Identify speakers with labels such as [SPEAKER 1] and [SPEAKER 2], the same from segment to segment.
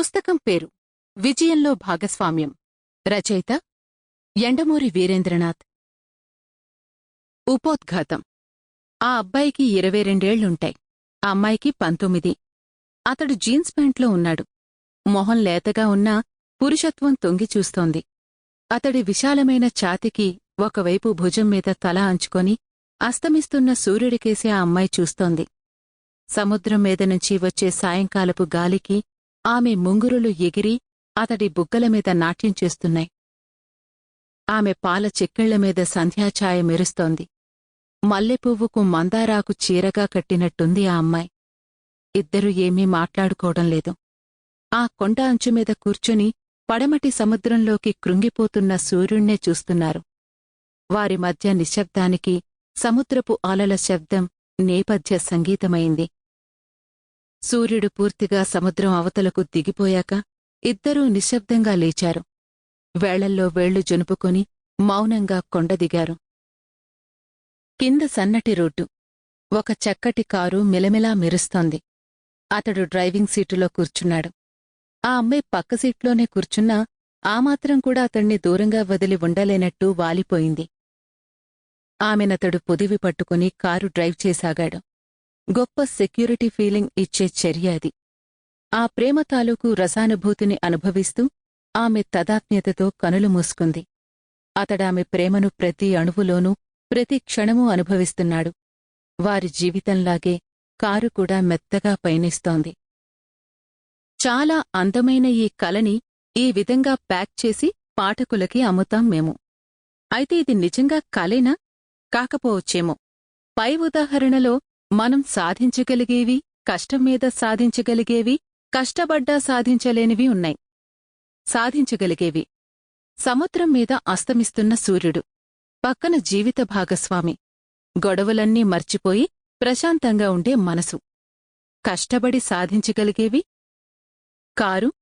[SPEAKER 1] పుస్తకం పేరు విజయంలో భాగస్వామ్యం. రచయిత ఎండమూరి వీరేంద్రనాథ్. ఉపోద్ఘాతం. ఆ అబ్బాయికి ఇరవై రెండేళ్ళుంటాయి. ఆ అమ్మాయికి పంతొమ్మిది. అతడు జీన్స్ ప్యాంట్లో ఉన్నాడు. మొహం లేతగా ఉన్నా పురుషత్వం తొంగి చూస్తోంది. అతడి విశాలమైన ఛాతికి ఒకవైపు భుజం మీద తల అంచుకొని అస్తమిస్తున్న సూర్యుడికేసి ఆ అమ్మాయి చూస్తోంది. సముద్రం మీద నుంచి వచ్చే సాయంకాలపు గాలికి ఆమె ముంగురులు ఎగిరి అతడి బుగ్గలమీద నాట్యం చేస్తున్నాయి. ఆమె పాల చెక్కిళ్ళమీద సంధ్యాఛాయ మెరుస్తోంది. మల్లెపువ్వుకు మందారాకు చీరగా కట్టినట్టుంది ఆ అమ్మాయి. ఇద్దరూ ఏమీ మాట్లాడుకోవడం లేదు. ఆ కొండ అంచుమీద కూర్చుని పడమటి సముద్రంలోకి కృంగిపోతున్న సూర్యుణ్ణే చూస్తున్నారు. వారి మధ్య నిశ్శబ్దానికి సముద్రపు అలల శబ్దం నేపథ్య సంగీతమైంది. సూర్యుడు పూర్తిగా సముద్రం అవతలకు దిగిపోయాక ఇద్దరూ నిశ్శబ్దంగా లేచారు. వేళల్లో వేళ్ళు జునుపుకొని మౌనంగా కొండ దిగారు కింద సన్నటి రోడ్డు. ఒక చక్కటి కారు మిలమిలా మెరుస్తోంది. అతడు డ్రైవింగ్ సీటులో కూర్చున్నాడు. ఆ అమ్మాయి పక్క సీట్లోనే కూర్చున్నా ఆ మాత్రం కూడా అతణ్ణి దూరంగా వదిలి ఉండలేనట్టు వాలిపోయింది. ఆమెనతడు పొదివి పట్టుకుని కారు డ్రైవ్ చేసాగాడు. గొప్ప సెక్యూరిటీ ఫీలింగ్ ఇచ్చే చర్య అది. ఆ ప్రేమ తాలూకు రసానుభూతిని అనుభవిస్తూ ఆమె తదాత్మ్యతతో కనులు మూసుకుంది. అతడామె ప్రేమను ప్రతి అణువులోనూ ప్రతి క్షణమూ అనుభవిస్తున్నాడు. వారి జీవితంలాగే కారు కూడా మెత్తగా పయనిస్తోంది. చాలా అందమైన ఈ కలని ఈ విధంగా ప్యాక్ చేసి పాఠకులకి అమ్ముతాం మేము. అయితే ఇది నిజంగా కలేనా? కాకపోవచ్చేమో. పై ఉదాహరణలో మనం సాధించగలిగేవి కష్టం మీద సాధించగలిగేవి కష్టపడ్డా సాధించలేనివి ఉన్నాయి. సాధించగలిగేవి. సముద్రం మీద అస్తమిస్తున్న సూర్యుడు. పక్కన జీవిత భాగస్వామి. గొడవలన్నీ మర్చిపోయి ప్రశాంతంగా ఉండే మనసు. కష్టపడి సాధించగలిగేవి? కారు.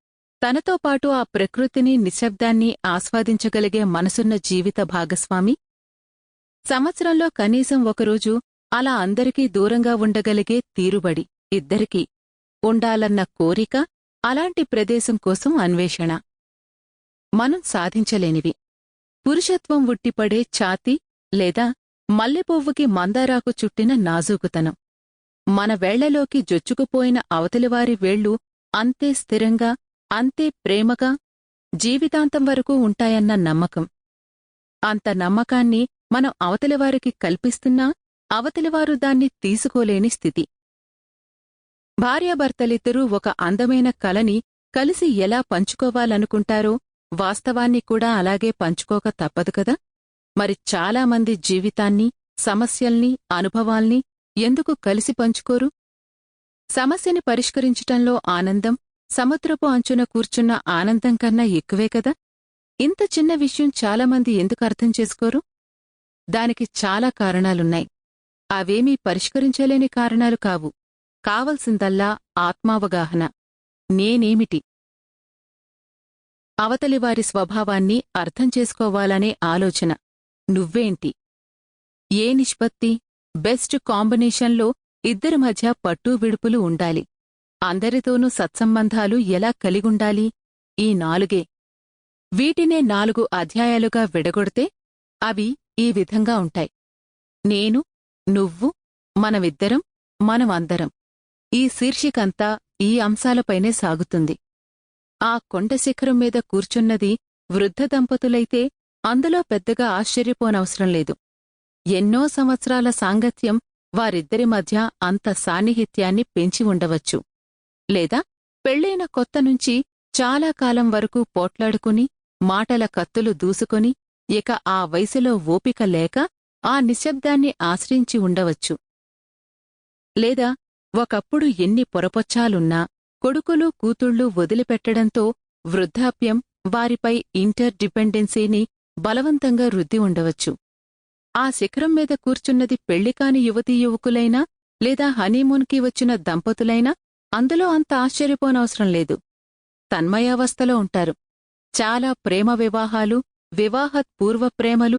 [SPEAKER 1] తనతో పాటు ఆ ప్రకృతిని నిశ్శబ్దాన్ని ఆస్వాదించగలిగే మనసున్న జీవిత భాగస్వామి. సంవత్సరంలో కనీసం ఒకరోజు అలా అందరికీ దూరంగా ఉండగలిగే తీరుబడి ఇద్దరికీ ఉండాలన్న కోరిక అలాంటి ప్రదేశం కోసం అన్వేషణ. మనం సాధించలేనివి. పురుషత్వం ఉట్టిపడే ఛాతి లేదా మల్లెపువ్వుకి మందారాకు చుట్టిన నాజూకుతనం. మన వేళ్ళలోకి జొచ్చుకుపోయిన అవతలివారి వేళ్ళు అంతే స్థిరంగా అంతే ప్రేమగా జీవితాంతం వరకు ఉంటాయన్న నమ్మకం. అంత నమ్మకాన్ని మనం అవతలివారికి కల్పిస్తున్నా అవతలివారు దాన్ని తీసుకోలేని స్థితి. భార్యాభర్తలిద్దరూ ఒక అందమైన కలని కలిసి ఎలా పంచుకోవాలనుకుంటారో వాస్తవాన్ని కూడా అలాగే పంచుకోక తప్పదు కదా? మరి చాలామంది జీవితాన్ని సమస్యల్ని అనుభవాల్ని ఎందుకు కలిసి పంచుకోరు? సమస్యని పరిష్కరించటంలో ఆనందం సముద్రపు అంచున కూర్చున్న ఆనందం కన్నా ఎక్కువే కదా? ఇంత చిన్న విషయం చాలామంది ఎందుకు అర్థం చేసుకోరు? దానికి చాలా కారణాలున్నాయి. అవేమీ పరిష్కరించలేని కారణాలు కావు. కావలసిందల్లా ఆత్మావగాహన. నేనేమిటి? అవతలివారి స్వభావాన్ని అర్థం చేసుకోవాలనే ఆలోచన. నువ్వేంటి? ఏ నిష్పత్తి? బెస్ట్ కాంబినేషన్లో ఇద్దరి మధ్య పట్టూ విడుపులు ఉండాలి. అందరితోనూ సత్సంబంధాలు ఎలా కలిగుండాలి? ఈ నాలుగే. వీటినే నాలుగు అధ్యాయాలుగా విడగొడితే అవి ఈ విధంగా ఉంటాయి. నేను నువ్వు మనమిద్దరం మనమందరం. ఈ శీర్షికంతా ఈ అంశాలపైనే సాగుతుంది. ఆ కొండ శిఖరం మీద కూర్చున్నది వృద్ధ దంపతులైతే అందులో పెద్దగా ఆశ్చర్యపోనవసరం లేదు. ఎన్నో సంవత్సరాల సాంగత్యం వారిద్దరి మధ్య అంత సాన్నిహిత్యాన్ని పెంచి ఉండవచ్చు. లేదా పెళ్ళైన కొత్త నుంచి చాలా కాలం వరకు పోట్లాడుకుని మాటల కత్తులు దూసుకొని ఇక ఆ వయసులో ఓపిక లేక ఆ నిశ్శబ్దాన్ని ఆశ్రయించి ఉండవచ్చు. లేదా ఒకప్పుడు ఎన్ని పొరపొచ్చాలున్నా కొడుకులు కూతుళ్ళు వదిలిపెట్టడంతో వృద్ధాప్యం వారిపై ఇంటర్ డిపెండెన్సీని బలవంతంగా రుద్ది ఉండవచ్చు. ఆ శిఖరం మీద కూర్చున్నది పెళ్ళికాని యువతీ యువకులైనా లేదా హనీమూన్కి వచ్చిన దంపతులైనా అందులో అంత ఆశ్చర్యపోనవసరం లేదు. తన్మయావస్థలో ఉంటారు. చాలా ప్రేమ వివాహాలు వివాహత్ పూర్వ ప్రేమలు